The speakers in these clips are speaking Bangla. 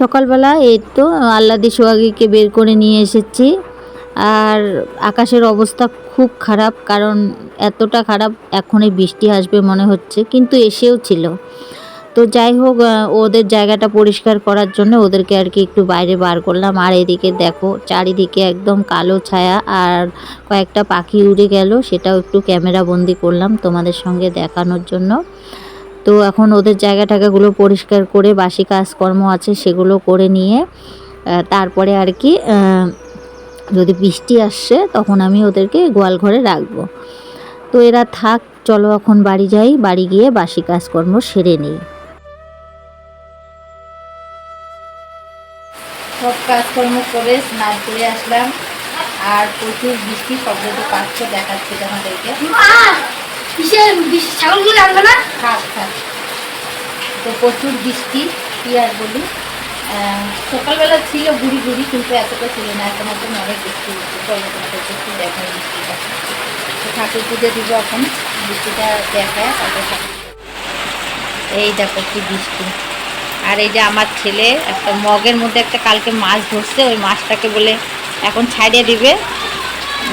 সকালবেলা এই তো আল্লাদি সোহাগীকে বের করে নিয়ে এসেছি। আর আকাশের অবস্থা খুব খারাপ, কারণ এতটা খারাপ এখনই বৃষ্টি আসবে মনে হচ্ছে, কিন্তু এসেও ছিল। তো যাই হোক ওদের জায়গাটা পরিষ্কার করার জন্য ওদেরকে আর কি একটু বাইরে বার করলাম। আর এদিকে দেখো, চারিদিকে একদম কালো ছায়া, আর কয়েকটা পাখি উড়ে গেল, সেটাও একটু ক্যামেরা বন্দি করলাম তোমাদের সঙ্গে দেখানোর জন্য। তো এখন ওদের জায়গা টাকাগুলো পরিষ্কার করে বাসি কাজকর্ম আছে সেগুলো করে নিয়ে তারপরে আর কি যদি বৃষ্টি আসছে তখন আমি ওদেরকে গোয়াল ঘরে রাখব। তো এরা থাক চলো এখন বাড়ি যাই বাড়ি গিয়ে বাসি কাজকর্ম সেরে নিই। সব কাজকর্ম করে স্নান করে আসলাম আর প্রচুর বৃষ্টি শব্দ তো পাচ্ছ দেখাচ্ছে তোমাদেরকে। কিসের থাক থাক তো প্রচুর বৃষ্টি, কি আর বলি? সকালবেলা ছিল ঘুরি ঘুরি কিন্তু এতটা ছিল না। এখন এখন অনেক বৃষ্টি হচ্ছে। একটু দেখাই বৃষ্টিটা তো ঠাকুর পুজো দিব এখন। বৃষ্টিটা দেখায় এই দেখো কি বৃষ্টি। আর এই যে আমার ছেলে একটা মগের মধ্যে একটা কালকে মাছ ধরছে, ওই মাছটাকে বলে এখন ছাড়িয়ে দিবে।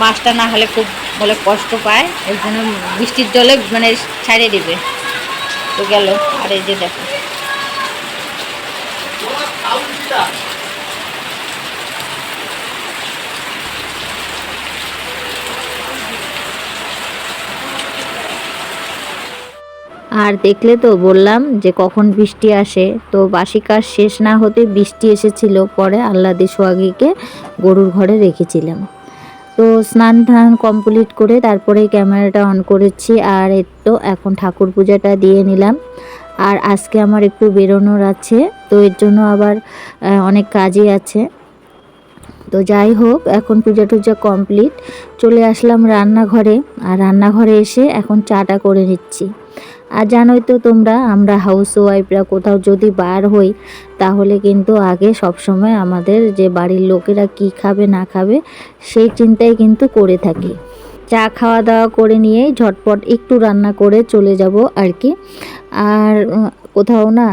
মাছটা না হলে খুব বলে কষ্ট পায় ওই জন্য বৃষ্টির জলে মানে ছাড়িয়ে দিবে। তো গেল, আর এই যে দেখো। আর দেখলে তো, বললাম যে কখন বৃষ্টি আসে। তো বাসি কাজ শেষ না হতে বৃষ্টি এসেছিল, পরে আল্লাদি সোয়াগিকে গরুর ঘরে রেখেছিলাম। তো স্নান টান কমপ্লিট করে তারপরে ক্যামেরাটা অন করেছি আর তো এখন ঠাকুর পূজাটা দিয়ে নিলাম। আর আজকে আমার একটু বেরোনোর আছে, তো এর জন্য আবার অনেক কাজই আছে। তো যাই হোক, এখন পূজা টুজা কমপ্লিট চলে আসলাম রান্নাঘরে, আর রান্নাঘরে এসে এখন চাটা করে নিচ্ছি। আর জানোই তো তোমরা, আমরা হাউস ওয়াইফরা কোথাও যদি বার হই, তাহলে কিন্তু আগে সবসময় আমাদের যে বাড়ির লোকেরা কি খাবে না খাবে, সেই চিন্তাই কিন্তু করে থাকি। চা খাওয়া দাওয়া করে নিয়েই ঝটপট একটু রান্না করে চলে যাব আর কি। আর কোথাও না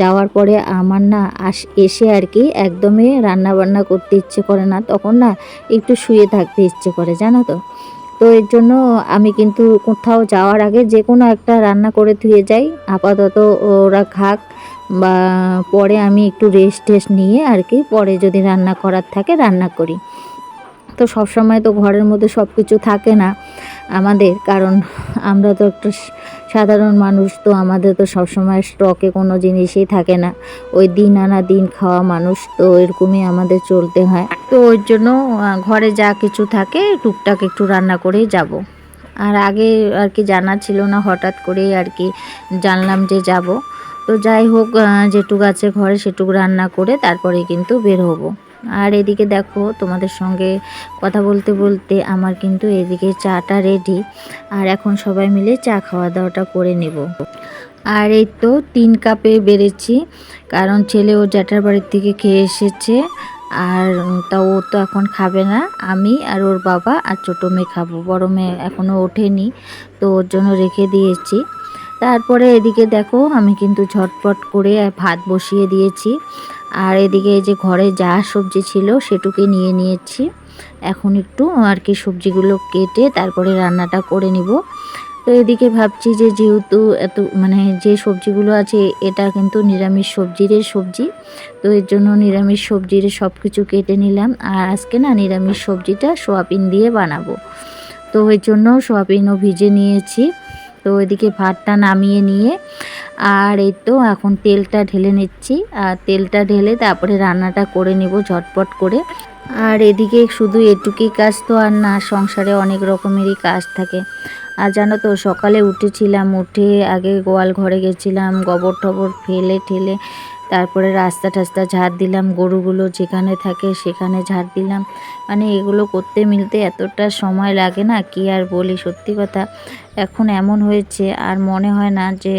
যাওয়ার পরে আমার না আস, এসে আর কি একদমই রান্না বান্না করতে ইচ্ছে করে না, তখন না একটু শুয়ে থাকতে ইচ্ছে করে, জানো তো। তো এর জন্য আমি কিন্তু কোথাও যাওয়ার আগে যে কোনো একটা রান্না করে ধুয়ে যাই। আপাতত ওরা খাক বা পরে আমি একটু রেস্ট টেস্ট নিয়ে আর কি, পরে যদি রান্না করার থাকে রান্না করি। তো সব সময় তো ঘরের মধ্যে সব কিছু থাকে না আমাদের, কারণ আমরা তো একটা সাধারণ মানুষ, তো আমাদের তো সবসময় স্টকে কোনো জিনিসই থাকে না। ওই দিন আনা দিন খাওয়া মানুষ, তো এরকমই আমাদের চলতে হয়। তো ওই জন্য ঘরে যা কিছু থাকে, টুকটাক একটু রান্না করেই যাব। আর আগে আর কি জানা ছিল না, হঠাৎ করেই আর কি জানলাম যে যাব। তো যাই হোক যেটুকু আছে ঘরে সেটুকু রান্না করে তারপরে কিন্তু বের হব। আর এদিকে দেখো, তোমাদের সঙ্গে কথা বলতে বলতে আমার কিন্তু এদিকে চাটা রেডি আর এখন সবাই মিলে চা খাওয়া দাওয়াটা করে নেব। আর এই তো তিন কাপে বেড়েছি, কারণ ছেলে ও জ্যাঠার বাড়ির থেকে খেয়ে এসেছে, আর তা ও তো এখন খাবে না, আমি আর ওর বাবা আর ছোটো মেয়ে খাব, বড় মেয়ে এখনও ওঠেনি, তো ওর জন্য রেখে দিয়েছি। তারপরে এদিকে দেখো, আমি কিন্তু ঝটপট করে ভাত বসিয়ে দিয়েছি আর এদিকে যে ঘরে যা সবজি ছিল সেটুকে নিয়ে নিয়েছি। এখন একটু আর কি সবজিগুলো কেটে তারপরে রান্নাটা করে নিব। তো এদিকে ভাবছি যে যেহেতু এত মানে যে সবজিগুলো আছে, এটা কিন্তু নিরামিষ সবজিরই সবজি। তো এর জন্য নিরামিষ সবজির সব কিছু কেটে নিলাম আর আজকে না নিরামিষ সবজিটা সোয়াবিন দিয়ে বানাবো। তো এর জন্য সোয়াবিনও ভিজে নিয়েছি। তো এদিকে ভাতটা নামিয়ে নিয়ে, আর এই তো এখন তেলটা ঢেলে নিচ্ছি। আর তেলটা ঢেলে তারপরে রান্নাটা করে নেব ঝটপট করে। আর এদিকে শুধু এটুকুই কাজ তো আর না, সংসারে অনেক রকমেরই কাজ থাকে। আর জানো তো, সকালে উঠেছিলাম, উঠে আগে গোয়াল ঘরে গেছিলাম, গোবর টবর ফেলে ঠেলে তারপরে রাস্তা টাস্তা ঝাড় দিলাম, গরুগুলো যেখানে থাকে সেখানে ঝাড় দিলাম। মানে এগুলো করতে মিলতে এতটা সময় লাগে না, কি আর বলি সত্যি কথা। এখন এমন হয়েছে, আর মনে হয় না যে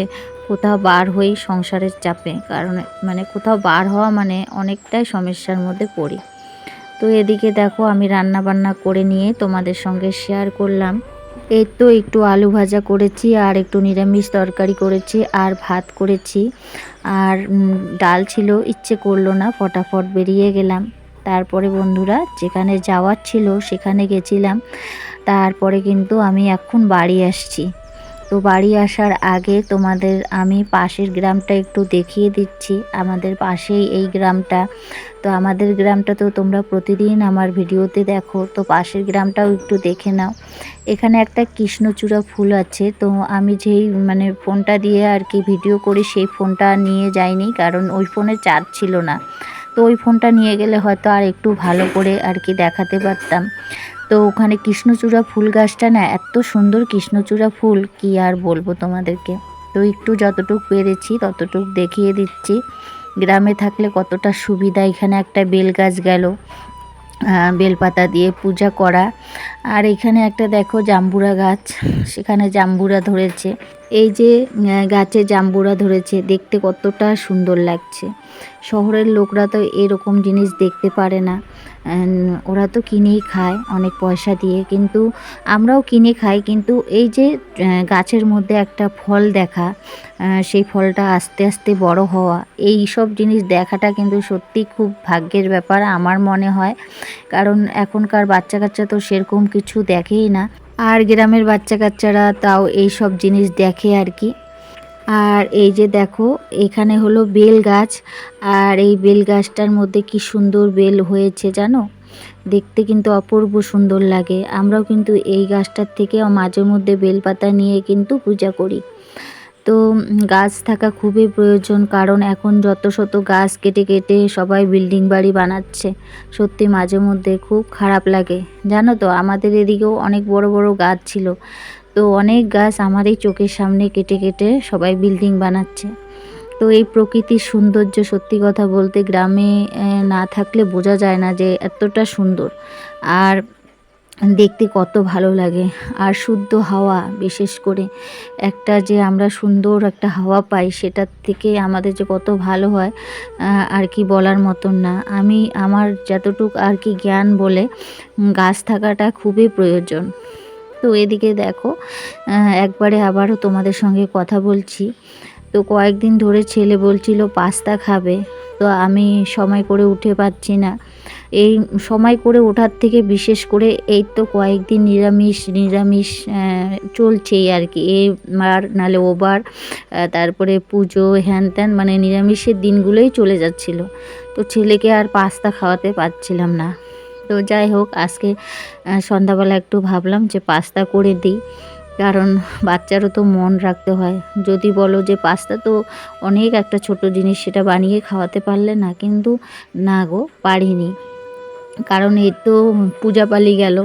কোথাও বার হই সংসারের চাপে, কারণ মানে কোথাও বার হওয়া মানে অনেকটাই সমস্যার মধ্যে পড়ি। তো এদিকে দেখো আমি রান্না বান্না করে নিয়ে তোমাদের সঙ্গে শেয়ার করলাম। এই তো একটু আলু ভাজা করেছি আর একটু নিরামিষ তরকারি করেছি আর ভাত করেছি। আর ডাল ছিল, ইচ্ছে করল না, ফটাফট বেরিয়ে গেলাম। তারপরে বন্ধুরা, যেখানে যাওয়ার ছিল সেখানে গেছিলাম। তারপরে কিন্তু আমি এখন বাড়ি আসছি। তো বাড়ি আসার আগে তোমাদের আমি পাশের গ্রামটা একটু দেখিয়ে দিচ্ছি। আমাদের পাশেই এই গ্রামটা। তো আমাদের গ্রামটা তো তোমরা প্রতিদিন আমার ভিডিওতে দেখো। তো পাশের গ্রামটাও একটু দেখে নাও। এখানে একটা কৃষ্ণচূড়া ফুল আছে। তো আমি যেই মানে ফোনটা দিয়ে আর কি ভিডিও করি, সেই ফোনটা নিয়ে যাইনি। কারণ ওই ফোনে চার্জ ছিল না। তো ওই ফোনটা নিয়ে গেলে হয়তো আর একটু ভালো করে আর কি দেখাতে পারতাম। তো ওখানে কৃষ্ণচূড়া ফুল গাছটা না, এত সুন্দর কৃষ্ণচূড়া ফুল, কি আর বলব তোমাদেরকে? তো একটু যতটুক পেরেছি, ততটুক দেখিয়ে দিচ্ছি। গ্রামে থাকলে কতটা সুবিধা, এখানে একটা বেল গাছ গেল বেলপাতা দিয়ে পূজা করা। আর এখানে একটা দেখো জাম্বুরা গাছ, সেখানে জাম্বুরা ধরেছে। এই যে গাছে জাম্বুরা ধরেছে, দেখতে কতটা সুন্দর লাগছে। শহরের লোকরা তো এরকম জিনিস দেখতে পারে না। ওরা তো কিনেই খায় অনেক পয়সা দিয়ে, কিন্তু আমরাও কিনে খাই, কিন্তু এই যে গাছের মধ্যে একটা ফল দেখা সেই ফলটা আস্তে আস্তে বড় হওয়া, এই সব জিনিস দেখাটা কিন্তু সত্যি খুব ভাগ্যের ব্যাপার, আমার মনে হয়। কারণ এখনকার বাচ্চা কাচ্চা তো সেরকম কিছু দেখেই না। আর গ্রামের বাচ্চা কাচ্চারা তাও এই সব জিনিস দেখে আর কি। আর এই যে দেখো, এখানে হলো বেল গাছ। আর এই বেল গাছটার মধ্যে কি সুন্দর বেল হয়েছে জানো? দেখতে কিন্তু অপূর্ব সুন্দর লাগে। আমরাও কিন্তু এই গাছটার থেকে মাঝে মধ্যে বেলপাতা নিয়ে কিন্তু পূজা করি। তো গাছ থাকা খুবই প্রয়োজন, কারণ এখন যত শত গাছ কেটে কেটে সবাই বিল্ডিং বাড়ি বানাচ্ছে। সত্যি মাঝে মধ্যে খুব খারাপ লাগে। জানো তো, আমাদের এদিকেও অনেক বড় বড় গাছ ছিল। তো অনেক গাছ এই চোখের সামনে কেটে কেটে সবাই বিল্ডিং বানাচ্ছে। তো এই প্রকৃতির সৌন্দর্য সত্যি কথা বলতে গ্রামে না থাকলে বোঝা যায় না যে এতটা সুন্দর। আর দেখতে কত ভালো লাগে। আর শুদ্ধ হাওয়া, বিশেষ করে একটা যে আমরা সুন্দর একটা হাওয়া পাই, সেটার থেকে আমাদের যে কত ভালো হয় আর কি বলার মতন না। আমি, আমার যতটুক আর কি জ্ঞান বলে গাছ থাকাটা খুবই প্রয়োজন। তো এদিকে দেখো একবারে আবারও তোমাদের সঙ্গে কথা বলছি। তো কয়েকদিন ধরে ছেলে বলছিল, পাস্তা খাবে। তো আমি সময় করে উঠে পাচ্ছি না। এই সময় করে ওঠার থেকে বিশেষ করে এই তো কয়েকদিন নিরামিষ নিরামিষ চলছেই আর কি। এ মার নালে ওবার তারপরে পুজো, হ্যান ত্যান মানে নিরামিষের দিনগুলোই চলে যাচ্ছিল। তো ছেলেকে আর পাস্তা খাওয়াতে পারছিলাম না। তো যাই হোক, আজকে সন্ধ্যাবেলা একটু ভাবলাম যে পাস্তা করে দিই। কারণ বাচ্চারও তো মন রাখতে হয়। যদি বলো যে পাস্তা তো অনেক একটা ছোট জিনিস, সেটা বানিয়ে খাওয়াতে পারলে না, কিন্তু না গো, পারিনি। কারণ এই তো পূজা পালি গেল,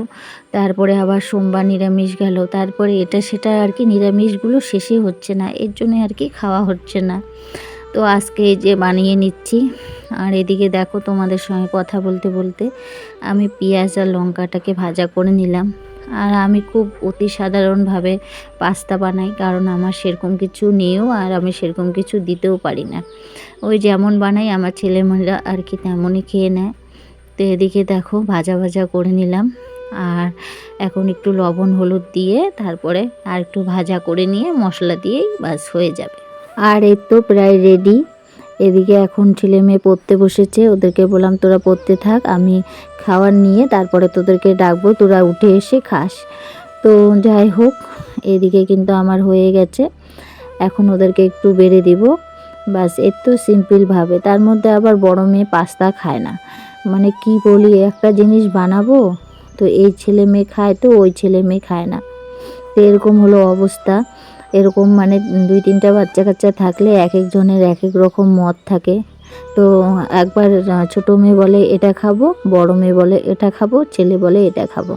তারপরে আবার সোমবার নিরামিষ গেল, তারপরে এটা সেটা আর কি নিরামিষগুলো শেষই হচ্ছে না, এর জন্য আর কি খাওয়া হচ্ছে না। তো আজকে যে বানিয়ে নিচ্ছি, আর এদিকে দেখো তোমাদের সঙ্গে কথা বলতে বলতে আমি পেঁয়াজ আর লঙ্কাটাকে ভাজা করে নিলাম। আর আমি খুব অতি সাধারণভাবে পাস্তা বানাই, কারণ আমার সেরকম কিছু নেও আর আমি সেরকম কিছু দিতেও পারি না। ওই যেমন বানাই, আমার ছেলে ছেলেমেয়েরা আর কি তেমনই খেয়ে নেয়। তো এদিকে দেখো, ভাজা ভাজা করে নিলাম। আর এখন একটু লবণ, হলুদ দিয়ে তারপরে আর একটু ভাজা করে নিয়ে মশলা দিয়েই বাস হয়ে যাবে। আর এই তো প্রায় রেডি এদিকে এখন ছেলে মেয়ে পড়তে বসেছে, ওদেরকে বললাম, তোরা পড়তে থাক, আমি খাওয়ার নিয়ে তারপরে তোদেরকে ডাকবো, তোরা উঠে এসে খাস। তো যাই হোক, এদিকে কিন্তু আমার হয়ে গেছে। এখন ওদেরকে একটু বেড়ে দিব। বাসের তো সিম্পলভাবে তার মধ্যে আবার বড় মেয়ে পাস্তা খায় না। মানে কি বলি, একটা জিনিস বানাবো, তো এই ছেলে মেয়ে খায় তো ওই ছেলে মেয়ে খায় না। তো এরকম হলো অবস্থা। এরকম মানে দুই তিনটা বাচ্চা কাচ্চা থাকলে এক একজনের এক এক রকম মত থাকে। তো একবার ছোটো মেয়ে বলে, এটা খাব বড় মেয়ে বলে, এটা খাব ছেলে বলে, এটা খাব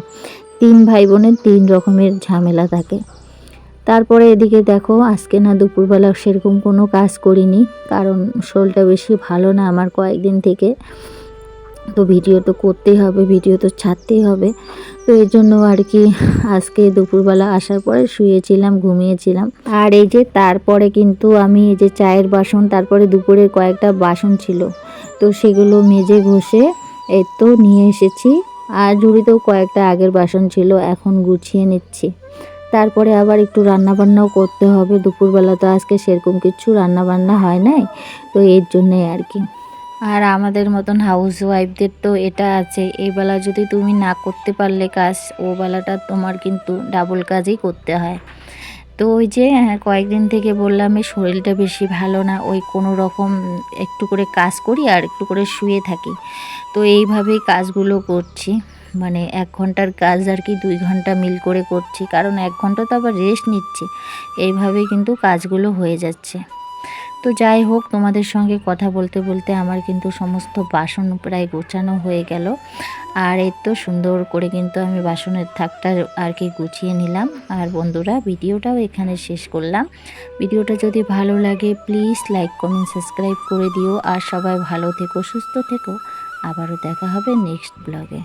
তিন ভাই বোনের তিন রকমের ঝামেলা থাকে। তারপরে এদিকে দেখো, আজকে না দুপুরবেলা সেরকম কোনো কাজ করিনি, কারণ শরীরটা বেশি ভালো না আমার কয়েকদিন থেকে। তো ভিডিও তো করতেই হবে, ভিডিও তো ছাড়তেই হবে। তো এর জন্য আর কি আজকে দুপুরবেলা আসার পরে শুয়েছিলাম, ঘুমিয়েছিলাম। আর এই যে তারপরে কিন্তু আমি এই যে চায়ের বাসন, তারপরে দুপুরের কয়েকটা বাসন ছিল, তো সেগুলো মেজে ঘষে এই তো নিয়ে এসেছি। আর ঝুড়িতেও কয়েকটা আগের বাসন ছিল, এখন গুছিয়ে নিচ্ছি। তারপরে আবার একটু রান্না বান্নাও করতে হবে, দুপুরবেলা তো আজকে সেরকম কিছু রান্না বান্না হয় নাই, তো এর জন্যে আর কি। আর আমাদের মতন হাউস ওয়াইফদের তো এটা আছে। এই বেলা যদি তুমি না করতে পারলে কাজ ও বেলাটা তোমার কিন্তু ডাবল কাজই করতে হয়। তো ওই যে হ্যাঁ, কয়েকদিন থেকে বললাম এই শরীরটা বেশি ভালো না ওই কোনো রকম একটু করে কাজ করি আর একটু করে শুয়ে থাকি। তো এইভাবেই কাজগুলো করছি। মানে এক ঘণ্টার কাজ আর কি দুই ঘণ্টা মিল করে করছি। কারণ এক ঘণ্টা তো আবার রেস্ট নিচ্ছি। এইভাবেই কিন্তু কাজগুলো হয়ে যাচ্ছে। তো যাই হোক, তোমাদের সঙ্গে কথা বলতে বলতে আমার কিন্তু সমস্ত বাসন প্রায় গোছানো হয়ে গেল। আর এই তো সুন্দর করে কিন্তু আমি বাসনের থাকটা আর কি গুছিয়ে নিলাম। আর বন্ধুরা, ভিডিওটাও এখানে শেষ করলাম। ভিডিওটা যদি ভালো লাগে প্লিজ লাইক কমেন্ট সাবস্ক্রাইব করে দিও। আর সবাই ভালো থেকো, সুস্থ থেকো। আবারও দেখা হবে নেক্সট ব্লগে